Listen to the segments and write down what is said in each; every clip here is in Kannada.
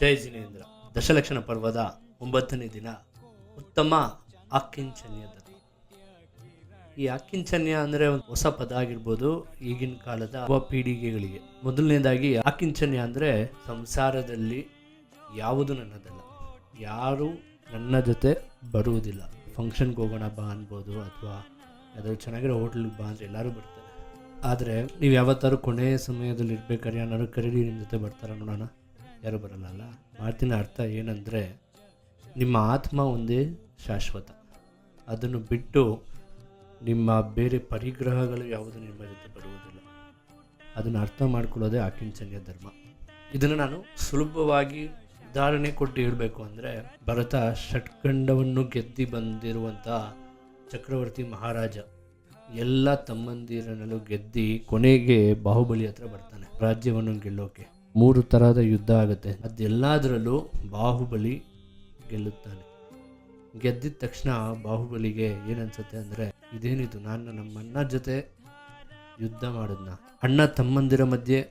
ಜೈ ಜಿನೇಂದ್ರ. ದಶಲಕ್ಷಣ ಪರ್ವದ ಒಂಬತ್ತನೇ ದಿನ, ಉತ್ತಮ ಆಕಿಂಚನ್ಯ ಈ ಆಕಿಂಚನ್ಯ ಅಂದರೆ ಒಂದು ಹೊಸ ಪದ ಆಗಿರ್ಬೋದು ಈಗಿನ ಕಾಲದ ಯುವ ಪೀಳಿಗೆಗಳಿಗೆ. ಮೊದಲನೇದಾಗಿ ಆಕಿಂಚನ್ಯ ಅಂದರೆ ಸಂಸಾರದಲ್ಲಿ ಯಾವುದು ನನ್ನದಲ್ಲ. ಯಾರು ನನ್ನ ಜೊತೆ ಬರುವುದಿಲ್ಲ. ಫಂಕ್ಷನ್ಗೆ ಹೋಗೋಣ ಬಾ ಅನ್ಬೋದು ಅಥವಾ ಯಾವ್ದಾದ್ರು ಚೆನ್ನಾಗಿರೋ ಹೋಟ್ಲಿಗೆ ಬಾ ಅಂದರೆ ಎಲ್ಲರೂ ಬರ್ತಾರೆ. ಆದರೆ ನೀವು ಯಾವತ್ತಾರು ಕೊನೆಯ ಸಮಯದಲ್ಲಿ ಇರ್ಬೇಕಾದ್ರೆ ಯಾರು ಕರೀರಿ ನಿಮ್ಮ ಜೊತೆ ಬರ್ತಾರೆ ನೋಡೋಣ. ಯಾರು ಬರಲ್ಲ ಮಾತಿನ ಅರ್ಥ ಏನಂದರೆ ನಿಮ್ಮ ಆತ್ಮ ಒಂದೇ ಶಾಶ್ವತ. ಅದನ್ನು ಬಿಟ್ಟು ನಿಮ್ಮ ಬೇರೆ ಪರಿಗ್ರಹಗಳು ಯಾವುದು ನಿಮ್ಮ ಜೊತೆ ಬರುವುದಿಲ್ಲ. ಅದನ್ನು ಅರ್ಥ ಮಾಡ್ಕೊಳ್ಳೋದೇ ಆಕಿಂಚನ್ಯ ಧರ್ಮ. ಇದನ್ನು ನಾನು ಸುಲಭವಾಗಿ ಉದಾಹರಣೆ ಕೊಟ್ಟು ಹೇಳಬೇಕು ಅಂದರೆ ಭರತ ಷಟ್ಖಂಡವನ್ನು ಗೆದ್ದಿ ಬಂದಿರುವಂಥ ಚಕ್ರವರ್ತಿ ಮಹಾರಾಜ ಎಲ್ಲ ತಮ್ಮಂದಿರನಲ್ಲೂ ಗೆದ್ದಿ ಕೊನೆಗೆ ಬಾಹುಬಲಿ ಹತ್ರ ಬರ್ತಾನೆ ರಾಜ್ಯವನ್ನು ಗೆಲ್ಲೋಕೆ. ಮೂರು ಥರದ ಯುದ್ಧ ಆಗುತ್ತೆ. ಅದೆಲ್ಲದರಲ್ಲೂ ಬಾಹುಬಲಿ ಗೆಲ್ಲುತ್ತಾನೆ. ಗೆದ್ದಿದ ತಕ್ಷಣ ಬಾಹುಬಲಿಗೆ ಏನನ್ಸುತ್ತೆ ಅಂದರೆ, ಇದೇನಿದು, ನಾನು ನಮ್ಮ ಅಣ್ಣ ಜೊತೆ ಯುದ್ಧ ಮಾಡಿದ್ನ. ಅಣ್ಣ ತಮ್ಮಂದಿರ ಮಧ್ಯೆ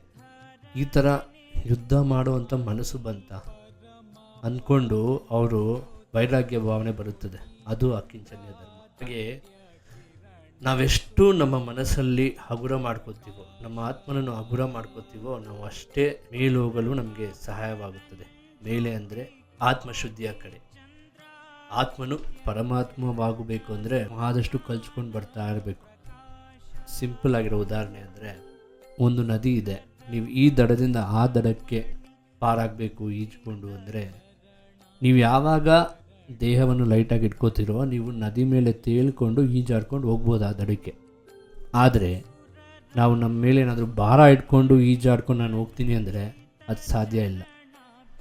ಈ ಥರ ಯುದ್ಧ ಮಾಡುವಂಥ ಮನಸ್ಸು ಬಂತ ಅಂದ್ಕೊಂಡು ಅವರು ವೈರಾಗ್ಯ ಭಾವನೆ ಬರುತ್ತದೆ. ಅದು ಅಕ್ಕಿಂಚನ್ಯ ಧರ್ಮ. ಹಾಗೆ ನಾವೆಷ್ಟು ನಮ್ಮ ಮನಸ್ಸಲ್ಲಿ ಹಗುರ ಮಾಡ್ಕೋತೀವೋ ನಮ್ಮ ಆತ್ಮನನ್ನು ಹಗುರ ಮಾಡ್ಕೋತೀವೋ ನಾವು ಅಷ್ಟೇ ಮೇಲೋಗಲು ನಮಗೆ ಸಹಾಯವಾಗುತ್ತದೆ. ಮೇಲೆ ಅಂದರೆ ಆತ್ಮಶುದ್ಧಿಯ ಕಡೆ. ಆತ್ಮನು ಪರಮಾತ್ಮವಾಗಬೇಕು ಅಂದರೆ ಆದಷ್ಟು ಕಲ್ಚ್ಕೊಂಡು ಬರ್ತಾ ಇರಬೇಕು. ಸಿಂಪಲ್ ಆಗಿರೋ ಉದಾಹರಣೆ ಅಂದರೆ, ಒಂದು ನದಿ ಇದೆ. ನೀವು ಈ ದಡದಿಂದ ಆ ದಡಕ್ಕೆ ಪಾರಾಗಬೇಕು, ಈಜ್ಕೊಂಡು ಅಂದರೆ, ನೀವು ಯಾವಾಗ ದೇಹವನ್ನು ಲೈಟಾಗಿ ಇಟ್ಕೋತಿರೋ, ನೀವು ನದಿ ಮೇಲೆ ತೇಳ್ಕೊಂಡು ಈಜಾಡ್ಕೊಂಡು ಹೋಗ್ಬೋದು ಆ ದಡಕ್ಕೆ. ಆದರೆ, ನಾವು ನಮ್ಮ ಮೇಲೆ ಏನಾದರೂ ಭಾರ ಇಟ್ಕೊಂಡು ಈಜಾಡ್ಕೊಂಡು ನಾನು ಹೋಗ್ತೀನಿ ಅಂದರೆ ಅದು ಸಾಧ್ಯ ಇಲ್ಲ.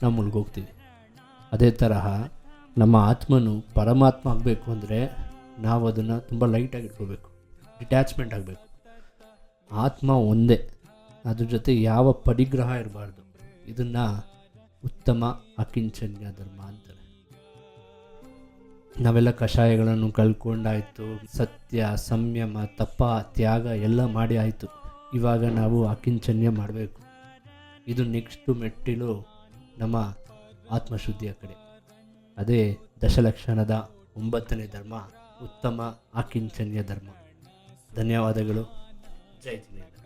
ನಾವು ಮುಳುಗೋಗ್ತೀವಿ ಅದೇ ತರಹ ನಮ್ಮ ಆತ್ಮನು ಪರಮಾತ್ಮ ಆಗಬೇಕು ಅಂದರೆ ನಾವು ಅದನ್ನು ತುಂಬ ಲೈಟಾಗಿ ಇಟ್ಕೋಬೇಕು. ಡಿಟ್ಯಾಚ್ಮೆಂಟ್ ಆಗಬೇಕು. ಆತ್ಮ ಒಂದೇ. ಅದ್ರ ಜೊತೆ ಯಾವ ಪರಿಗ್ರಹ ಇರಬಾರ್ದು. ಇದನ್ನು ಉತ್ತಮ ಅಕಿಂಚನ್ಯ ಧರ್ಮ ಅಂತಾರೆ. ನಾವೆಲ್ಲ ಕಷಾಯಗಳನ್ನು ಕಳ್ಕೊಂಡಾಯಿತು. ಸತ್ಯ, ಸಂಯಮ ತಪ್ಪ ತ್ಯಾಗ ಎಲ್ಲ ಮಾಡಿ ಆಯಿತು. ಇವಾಗ ನಾವು ಅಕಿಂಚನ್ಯ ಮಾಡಬೇಕು. ಇದು ನೆಕ್ಸ್ಟು ಮೆಟ್ಟಿಲು ನಮ್ಮ ಆತ್ಮಶುದ್ಧಿಯ ಕಡೆ. ಅದೇ ದಶಲಕ್ಷಣದ ಒಂಬತ್ತನೇ ಧರ್ಮ, ಉತ್ತಮ ಅಕಿಂಚನ್ಯ ಧರ್ಮ. ಧನ್ಯವಾದಗಳು. ಜೈ ಜಿನೇಂದ್ರ